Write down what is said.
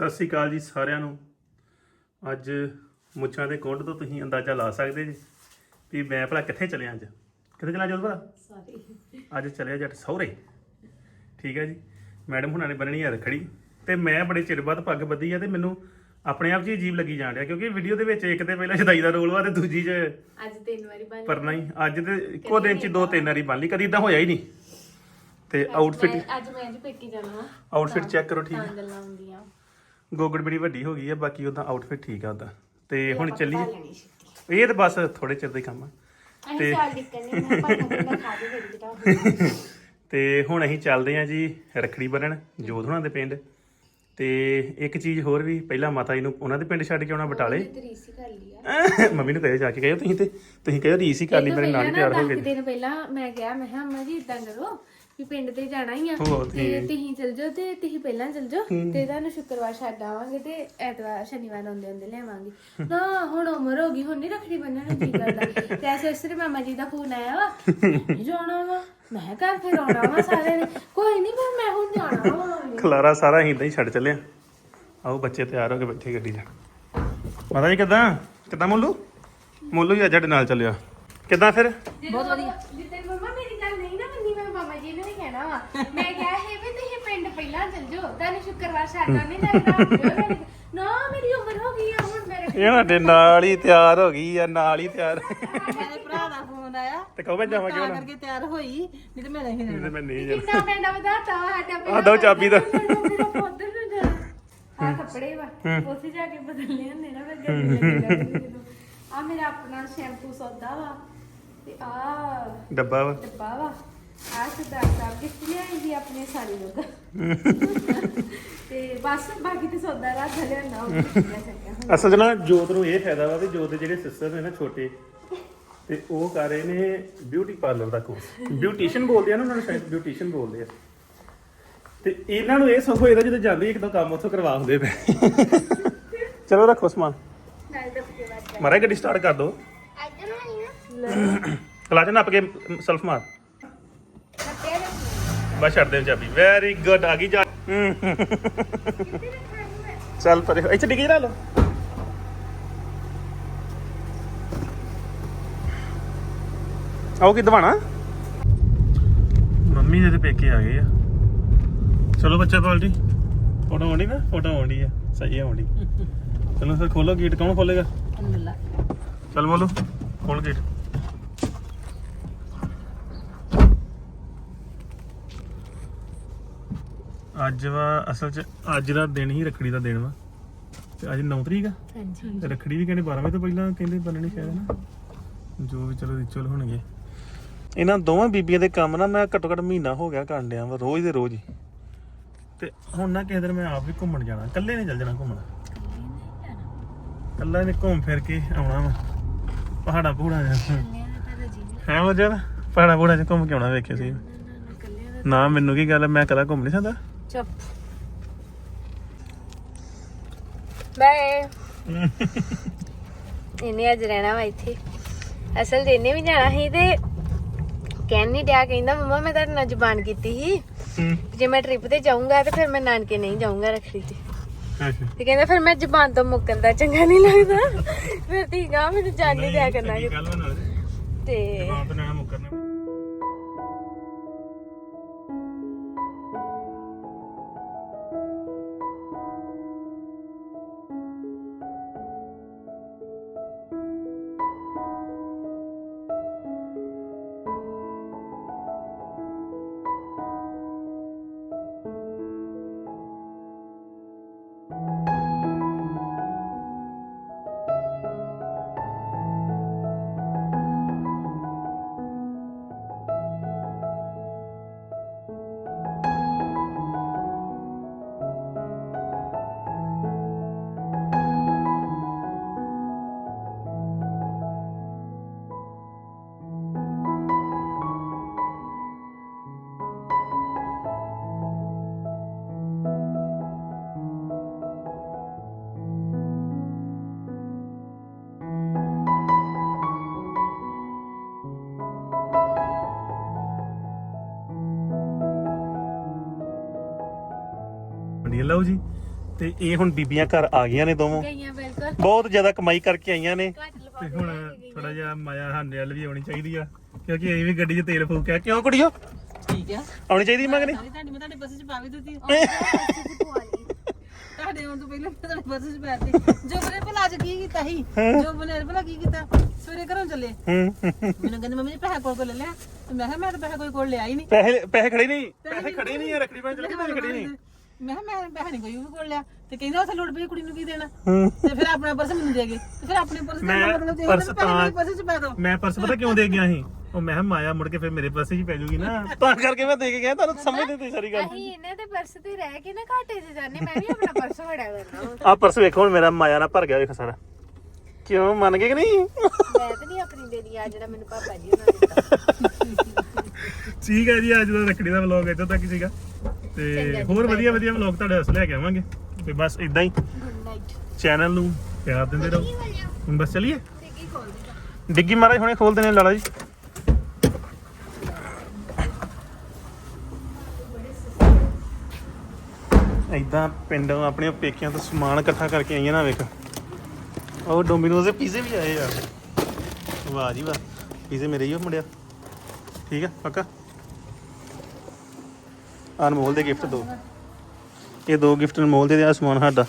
ਸਤਿ ਸ੍ਰੀ ਅਕਾਲ ਜੀ ਸਾਰਿਆਂ ਨੂੰ। ਅੱਜ ਮੁੱਛਾਂ ਦੇ ਕੁੰਡ ਤੋਂ ਤੁਸੀਂ ਅੰਦਾਜ਼ਾ ਲਾ ਸਕਦੇ ਜੀ ਵੀ ਮੈਂ ਭਲਾ ਕਿੱਥੇ ਚੱਲਿਆ ਅੱਜ? ਕਿੱਥੇ ਚੱਲਿਆ ਜੋਤ ਭਲਾ? ਸਾਰੀ। ਅੱਜ ਚੱਲਿਆ ਜੱਟ ਸਹੁਰੇ। ਠੀਕ ਹੈ ਜੀ। ਮੈਡਮ ਹੁਣਾਂ ਨੇ ਬੰਨਣੀ ਆ ਰਖੜੀ ਤੇ ਮੈਂ ਬੜੇ ਚਿਰ ਬਾਅਦ ਪੱਗ ਬੱਧੀ ਆ ਤੇ ਮੈਨੂੰ ਆਪਣੇ ਆਪ 'ਚ ਹੀ ਅਜੀਬ ਲੱਗੀ ਜਾਣ ਰਿਹਾ ਕਿਉਂਕਿ ਵੀਡੀਓ ਦੇ ਵਿੱਚ ਇੱਕ ਤੇ ਪਹਿਲਾਂ ਸ਼ਦਾਈ ਦਾ ਰੋਲ ਵਾ ਤੇ ਦੂਜੀ 'ਚ ਅੱਜ ਤਿੰਨ ਵਾਰੀ ਬਣ ਪਰਨਾ ਹੀ। ਅੱਜ ਤੇ ਇੱਕੋ ਦਿਨ 'ਚ ਦੋ ਤਿੰਨ ਵਾਰੀ ਬਣ ਲਈ ਕਦੀ ਇਦਾਂ ਹੋਇਆ ਹੀ ਨਹੀਂ। ਤੇ ਆਊਟਫਿਟ ਅੱਜ ਮੈਂ ਜੀ ਪੇਕੀ ਜਾਣਾ। ਆਊਟਫਿਟ ਚੈੱਕ ਕਰੋ ਠੀਕ। ਹੈ ਗੱਲਾਂ ਹੁੰਦੀਆਂ। ਗੋਗੜ ਬੜੀ ਵੱਡੀ ਹੋ ਗਈ ਹੈ ਬਾਕੀ ਉਹਦਾ ਆਊਟਫਿਟ ਠੀਕ ਆ ਉਹਦਾ। ਤੇ ਹੁਣ ਚੱਲੀਏ। ਇਹ ਤਾਂ ਬਸ ਥੋੜੇ ਚਿਰ ਦਾ ਹੀ ਕੰਮ ਆ। ਜਿਹੜਾ ਤੇ ਹੁਣ ਅਸੀਂ ਚੱਲਦੇ ਹਾਂ ਜੀ ਰਖੜੀ ਬੰਨਣ ਜੋਧ ਹੁਣਾਂ ਦੇ ਪਿੰਡ। ਤੇ ਇੱਕ ਚੀਜ਼ ਹੋਰ ਵੀ ਪਹਿਲਾਂ ਮਾਤਾ ਜੀ ਨੂੰ ਉਹਨਾਂ ਦੇ ਪਿੰਡ ਛੱਡ ਕੇ ਆਉਣਾ ਬਟਾਲੇ? ਮੰਮੀ ਨੂੰ ਕਹੇ ਜਾ ਕੇ ਕਹੋ ਤੁਸੀਂ ਤੇ ਤੁਸੀਂ ਕਹੋ ਰੀਸ ਹੀ ਕਰ ਲਈ ਮੇਰੇ ਨਾਲ ਹੀ ਤਿਆਰ ਹੋ ਗਏ ਦਿਨ ਪਹਿਲਾਂ ਮੈਂ ਗਿਆ ਮੈਂ ਕਿਹਾ ਅੰਮਾ ਜੀ ਇਦਾਂ ਕਰੋ ਵੀ ਪਿੰਡ ਤੇ ਜਾਣਾ ਹੀ ਆ। ਤੇ ਤੁਸੀਂ ਚਲ ਜਾਓ ਤੇ ਤੁਸੀਂ ਪਹਿਲਾਂ ਚਲ ਜਾਓ ਤੇ ਤੁਹਾਨੂੰ ਸ਼ੁੱਕਰਵਾਰ ਛੱਡ ਆਵਾਂਗੇ ਤੇ ਐਤਵਾਰ ਸ਼ਨੀਵਾਰ ਆਉਂਦੇ ਆਉਂਦੇ ਲਿਆਵਾਂਗੇ। ਨਾ ਹੁਣ ਉਮਰ ਹੋ ਗਈ ਹੁਣ ਨਹੀਂ ਰੱਖੜੀ ਬੰਨਣ ਨੂੰ ਜੀ ਕਰਦਾ। ਤੇ ਐਸੇ ਸਿਰ ਮਾਮਾ ਜੀ ਦਾ ਫੋਨ ਆਇਆ ਵਾ ਨਹੀਂ ਜਾਣਾ ਵਾ। ਮੈਂ ਘਰ ਫਿਰ ਆਉਣਾ ਵਾ ਸਾਰੇ ਨੇ। ਕੋਈ ਨਹੀਂ ਪਰ ਮੈਂ ਹੁਣ ਜਾਣਾ ਵਾ। ਖਲਾਰਾ ਸਾਰਾ ਅਸੀਂ ਇਦਾਂ ਹੀ ਛੱਡ ਚੱਲੇ ਆ। ਆਓ ਬੱਚੇ ਤਿਆਰ ਹੋ ਕੇ ਬੈਠੇ ਗੱਡੀ 'ਚ। ਮਾਤਾ ਜੀ ਕਿੱਦਾਂ? ਕਿੱਦਾਂ ਮੋਲੂ? ਮੋਲੂ ਵੀ ਅੱਜ ਸਾਡੇ ਨਾਲ ਚੱਲਿਆ। ਕਿੱਦਾਂ ਫਿਰ? ਬਹੁਤ ਵਧੀਆ। ਜਿੱਤੇ ਮਮਾ ਮੇਰੀ ਗੱਲ ਨਹੀਂ ਨਾ ਮੰਨੀ ਮੈਂ ਮਾਮਾ ਜੀ ਨੇ। ਵੀ ਕਹਿਣਾ ਵਾ ਮੈਂ ਕਿਹਾ ਹੈ ਵੀ ਤੁਸੀਂ ਪਿੰਡ ਪਹਿਲਾਂ ਚਲ ਜਾਓ ਤੁਹਾਨੂੰ ਸ਼ੁੱਕਰਵਾਰ ਛੱਡਣਾ ਨਹੀਂ ਲੱਗਦਾ। ਨਾ ਮੇਰੀ ਉਮਰ ਹੋ ਗਈ ਆ ਹੁਣ ਮੇਰੇ ਇਹ ਸਾਡੇ ਨਾਲ ਹੀ ਤਿਆਰ ਹੋ ਗਈ ਆ ਨਾਲ ਹੀ ਤਿਆਰ। ਮੇਰੇ ਭਰਾ ਦਾ ਫੋਨ ਆਇਆ। ਤੇ ਕਹੋ ਮੈਂ ਤਾਂ ਹੁਣ ਕਰਕੇ ਤਿਆਰ ਹੋਈ ਨਹੀਂ ਤੇ ਮੈਂ ਨਹੀਂ ਜਾਣਾ ਤੇ ਮੈਂ ਨਹੀਂ ਜਾਣਾ। ਕਿੰਨਾ ਪਿੰਡ ਵਧਾਤਾ ਵਾ ਸਾਡਾ ਪਿੰਡ ਆਹ ਦਿਓ ਚਾਬੀ ਦਾ। ਉਧਰ ਨੂੰ ਜਾ ਆ ਕੱਪੜੇ ਵਾ ਉੱਥੇ ਜਾ ਕੇ ਬਦਲਨੇ ਹੁੰਦੇ ਨਾ ਫਿਰ ਗੱਡੀ ਆ ਮੇਰਾ ਆਪਣਾ ਸ਼ੈਂਪੂ ਸੌਦਾ ਵਾ ਤੇ ਆ ਡੱਬਾ ਵਾ। ਡੱਬਾ ਵਾ। ਆ ਸਰਦਾਰ ਸਾਹਿਬ ਗਿਫਟ ਲਿਆਈ ਸੀ ਆਪਣੇ ਸਾਰੇ ਲੋਕ ਤੇ ਬਸ ਬਾਕੀ ਤੇ ਸੌਦਾ ਰਾਤ ਲਿਆਂਦਾ ਉਹ ਲੈ ਸਕਿਆ ਅਸਲ 'ਚ ਨਾ ਜੋਤ ਨੂੰ ਇਹ ਫਾਇਦਾ ਵਾ ਵੀ ਜੋਤ ਦੇ ਜਿਹੜੇ ਸਿਸਟਰ ਨੇ ਨਾ ਛੋਟੇ ਤੇ ਉਹ ਕਰ ਰਹੇ ਨੇ ਬਿਊਟੀ ਪਾਰਲਰ ਦਾ ਕੋਰਸ ਬਿਊਟੀਸ਼ੀਅਨ ਬੋਲਦੇ ਆ ਨਾ ਉਹਨਾਂ ਨੂੰ ਸ਼ਾਇਦ ਬਿਊਟੀਸ਼ੀਅਨ ਬੋਲਦੇ ਆ। ਤੇ ਇਹਨਾਂ ਨੂੰ ਇਹ ਸੁੱਖ ਹੋਏਦਾ ਜਦੋਂ ਜਾਂਦੇ ਇੱਕ ਦੋ ਕੰਮ ਉੱਥੋਂ ਕਰਵਾ ਹੁੰਦੇ ਪਏ। ਚਲੋ ਰੱਖੋ ਸਮਾਨ। ਮਾਰਾ ਗੱਡੀ ਸਟਾਰਟ ਕਰ ਦੋ ਅੱਜ ਨਾ ਕਲਾਚ ਨੱਪ ਕੇ ਸੈਲਫ ਮਾਰ। ਬਸ ਛੱਡ ਦੇ ਚਾਬੀ। ਵੈਰੀ ਗੁੱਡ ਆ ਗਈ ਜਾ। ਚੱਲ ਪਰੇ ਇੱਥੇ ਡਿੱਗੀ ਲਾ ਲਓ। ਆਓ ਕਿ ਦਵਾਣਾ? ਮੰਮੀ ਦੇ ਤੇ ਪੇਕੇ ਆ ਗਏ ਆ। ਚਲੋ ਬੱਚਾ ਪਾਲਟੀ ਫੋਟੋ ਆਉਂਦੀ ਨਾ ਫੋਟੋ ਆਉਂਦੀ ਆ। ਸਹੀ ਆਉਂਦੀ ਚਲੋ ਫਿਰ ਖੋਲੋ ਗੇਟ ਕੌਣ ਖੋਲੇਗਾ? ਚੱਲ ਬੋਲੋ ਖੋਲ ਗੇਟ। ਅੱਜ ਵਾ ਅਸਲ ਚ ਅੱਜ ਦਾ ਦਿਨ ਹੀ ਰੱਖੜੀ ਦਾ ਦਿਨ ਵਾ। ਤੇ ਅੱਜ 9 ਤਰੀਕ ਆ। ਹਾਂਜੀ ਤੇ ਰੱਖੜੀ ਵੀ ਕਹਿੰਦੇ 12 ਵਜੇ ਤੋਂ ਪਹਿਲਾਂ ਕਹਿੰਦੇ ਬੰਨਣੀ ਸ਼ਾਇਦ ਨਾ। ਜੋ ਵੀ ਚਲੋ ਰਿਚੁਅਲ ਹੋਣਗੇ। ਇਹਨਾਂ ਦੋਵਾਂ ਬੀਬੀਆਂ ਦੇ ਕੰਮ ਨਾ ਮੈਂ ਘੱਟੋ ਘੱਟ ਮਹੀਨਾ ਹੋ ਗਿਆ ਕਰਨ ਡਿਆ ਵਾ ਰੋਜ਼ ਦੇ ਰੋਜ਼ ਹੀ। ਤੇ ਹੁਣ ਨਾ ਕਿਸੇ ਦਿਨ ਮੈਂ ਆਪ ਵੀ ਘੁੰਮਣ ਜਾਣਾ। ਇਕੱਲੇ ਨਹੀਂ ਚੱਲ ਜਾਣਾ ਘੁੰਮਣ। ਇਕੱਲਾ ਨੇ ਘੁੰਮ ਫਿਰ ਕੇ ਆਉਣਾ ਵਾ। ਪਹਾੜਾਂ ਪਹੂੜਾਂ ਚ। ਹੈ ਮਜਾ ਪਹਾੜਾਂ ਪਹੂੜਾਂ ਚ ਘੁੰਮ ਕੇ ਆਉਣਾ ਵੇਖਿਆ ਸੀ। ਨਾ ਮੈਨੂੰ ਕੀ ਗੱਲ ਮੈਂ ਕਦਾ ਘੁੰਮ ਨਹੀਂ ਸਕਦਾ। ਚੁੱਪ। ਬਾਏ। ਇਹਨੇ ਅੱਜ ਰਹਿਣਾ ਵਾ ਇੱਥੇ। ਅਸਲ ਦੇ ਇਹਨੇ ਵੀ ਜਾਣਾ ਸੀ ਤੇ ਕਹਿਣ ਨਹੀਂ ਡਿਆ ਕਹਿੰਦਾ ਮੰਮਾ ਮੈਂ ਤੁਹਾਡੇ ਨਾਲ ਜ਼ਬਾਨ ਕੀਤੀ ਸੀ। ਜੇ ਮੈਂ ਟ੍ਰਿਪ ਤੇ ਜਾਊਂਗਾ ਤੇ ਫਿਰ ਮੈਂ ਨਾਨਕੇ ਨਹੀਂ ਜਾਊਂਗਾ ਰੱਖੜੀ ਤੇ। ਤੇ ਕਹਿੰਦਾ ਫਿਰ ਮੈਂ ਜ਼ਬਾਨ ਤੋਂ ਮੁੱਕਣ ਦਾ ਚੰਗਾ ਨਹੀਂ ਲੱਗਦਾ। ਫਿਰ ਠੀਕ ਆ ਮੈਨੂੰ ਜਾਣ ਨਹੀਂ ਦਿਆ ਕਰਨਾ ਤੇ ਜਵਾਨ ਤੋਂ ਨਾ ਮੁੱਕਰਨਾ। ਲਓ ਜੀ। ਤੇ ਇਹ ਹੁਣ ਬੀਬੀਆਂ ਘਰ ਆ ਗਈਆਂ ਨੇ ਦੋਵੇਂ। ਗਈਆਂ ਬਿਲਕੁਲ। ਬਹੁਤ ਜ਼ਿਆਦਾ ਕਮਾਈ ਕਰਕੇ ਆਈਆਂ ਨੇ। ਤੇ ਹੁਣ ਥੋੜਾ ਜਿਹਾ ਮਾਇਆ ਸਾਡੇ ਵੱਲ ਵੀ ਆਉਣੀ ਚਾਹੀਦੀ ਆ ਕਿਉਂਕਿ ਅਸੀਂ ਵੀ ਗੱਡੀ 'ਚ ਤੇਲ ਫੂਕਿਆ। ਕਿਉਂ ਕੁੜੀਓ? ਠੀਕ ਆ। ਆਉਣੀ ਚਾਹੀਦੀ ਮਗਨੇ ਸਾਰੀ ਤੁਹਾਡੀ ਮੈਂ ਤੁਹਾਡੀ ਬੱਸ 'ਚ ਪਾ ਵੀ ਦਿੱਤੀ। ਤੁਹਾਡੇ ਆਉਣ ਤੋਂ ਪਹਿਲਾਂ ਮੈਂ ਤੁਹਾਡੀ ਬੱਸ 'ਚ ਪੈਰਤੀ ਜੋ ਬਨੇ ਭਲਾ ਅੱਜ ਕੀ ਕੀਤਾ ਸੀ? ਜੋ ਬਨੇ ਭਲਾ ਕੀ ਕੀਤਾ? ਸਵੇਰੇ ਘਰੋਂ ਚੱਲੇ। ਮੈਨੂੰ ਕਹਿੰਦੇ ਮੰਮੀ ਜੀ ਪੈਸਾ ਕੋਲ ਕੋਲ ਲੈ ਲਿਆ? ਤੇ ਮੈਂ ਕਿਹਾ ਮੈਂ ਤਾਂ ਪੈਸਾ ਕੋਈ ਕੋਲ ਲਿਆ ਹੀ ਨਹੀਂ। ਪੈਸੇ ਪੈਸੇ ਖੜੇ ਨਹੀਂ। ਪੈਸੇ ਖੜੇ ਨਹੀਂ ਆ ਰੱਖੜੀ ਬੰਨ ਚਲੇ ਪੈਸੇ ਖੜੇ ਨਹੀਂ। ਮੈਂ ਕਿਹਾ ਮੈਂ ਪੈਸਾ ਨਹੀਂ ਕੋਈ ਵੀ ਕੋਲ ਲਿਆ। ਤੇ ਕਹਿੰਦਾ ਉੱਥੇ ਲੋੜ ਪਈ ਕੁੜੀ ਨੂੰ ਕੀ ਦੇਣਾ? ਹੂੰ। ਤੇ ਫਿਰ ਆਪਣਾ ਪਰਸ ਮੈਨੂੰ ਦੇ ਗਏ। ਤੇ ਫਿਰ ਆਪਣੇ ਪਰਸ ਦਾ ਮੈਂ ਮਤਲਬ ਤੇ ਪਰਸ ਪੈਸੇ ਤਾਂ- ਮੇਰੇ ਪਰਸ 'ਚ ਪਾ ਦੋ। ਮੈਂ ਪਰਸ ਪਤਾ ਕਿਉਂ ਦੇ ਗਿਆ ਸੀ? ਉਹ ਮੈਂ ਕਿਹਾ ਮਾਇਆ ਮੁੜ ਕੇ ਫਿਰ ਮੇਰੇ ਪਾਸੇ ਹੀ ਪੈ ਜੂਗੀ ਨਾ। ਤਾਂ ਕਰਕੇ ਮੈਂ ਦੇ ਕੇ ਗਿਆ। ਤੁਹਾਨੂੰ ਸਮਝਦੇ ਤੇ ਸਾਰੀ ਗੱਲ। ਅਸੀਂ ਇਹਨਾਂ ਦੇ ਪਰਸ ਤੇ ਰਹਿ ਕੇ ਨਾ ਘਾਟੇ 'ਚ ਜਾਂਦੇ। ਮੈਂ ਵੀ ਆਪਣਾ ਪਰਸ ਫੜਿਆ ਕਰਨਾ। ਆ ਪਰਸ ਵੇਖੋ ਹੁਣ ਮੇਰਾ ਮਾਇਆ ਨਾਲ ਭਰ ਗਿਆ ਵੇਖ ਸਾਰਾ। ਕਿਉਂ? ਮੰਨ ਗਏ ਕਿ ਨਹੀਂ? ਮੈਂ ਤਾਂ ਨਹੀਂ ਆਪਣੀ ਦੇਣੀ। ਆ ਜਿਹੜਾ ਮੈਨੂੰ ਪਾਪਾ ਜੀ ਉਹਨਾਂ ਨੇ ਦਿੱਤਾ। ਠੀਕ ਹੈ ਜੀ ਅੱਜ ਦਾ ਰੱਖੜੀ ਦਾ ਵਲੌਗ ਇੱਥੋਂ ਤੱਕ ਸੀਗਾ। ਤੇ ਹੋਰ ਵਧੀਆ ਵਧੀਆ ਵਲੌਗ ਤੁਹਾਡੇ ਵਾਸਤੇ ਲੈ ਕੇ ਆਵਾਂਗੇ। ਤੇ ਬਸ ਇਦਾਂ ਹੀ ਚੈਨਲ ਨੂੰ ਪਿਆਰ ਦਿੰਦੇ ਰਹੋ। ਹੁਣ ਬਸ ਚਲੀਏ? ਡਿੱਗੀ ਮਹਾਰਾਜ ਹੁਣੇ ਖੋਲ ਦੇਣੇ ਲਾਲਾ ਜੀ। ਇਦਾਂ ਪਿੰਡੋਂ ਆਪਣੇ ਪੇਕਿਆਂ ਤੋਂ ਸਮਾਨ ਇਕੱਠਾ ਕਰਕੇ ਆਈਆਂ ਨਾ ਵੇਖ। ਉਹ ਡੋਮਿਨੋਜ਼ ਦੇ ਪੀਜ਼ੇ ਵੀ ਆਏ ਆ। ਵਾਹ ਜੀ ਵਾਹ ਪੀਜ਼ੇ ਮੇਰੇ ਹੀ ਹੋ ਮੁੰਡਿਆ। ਠੀਕ ਆ ਪੱਕਾ? ਅਨਮੋਲ ਦੇ ਗਿਫਟ ਦੋ। ਇਹ ਦੋ ਗਿਫਟ ਅਨਮੋਲ ਦੇ ਤੇ ਆ ਸਮਾਨ ਸਾਡਾ।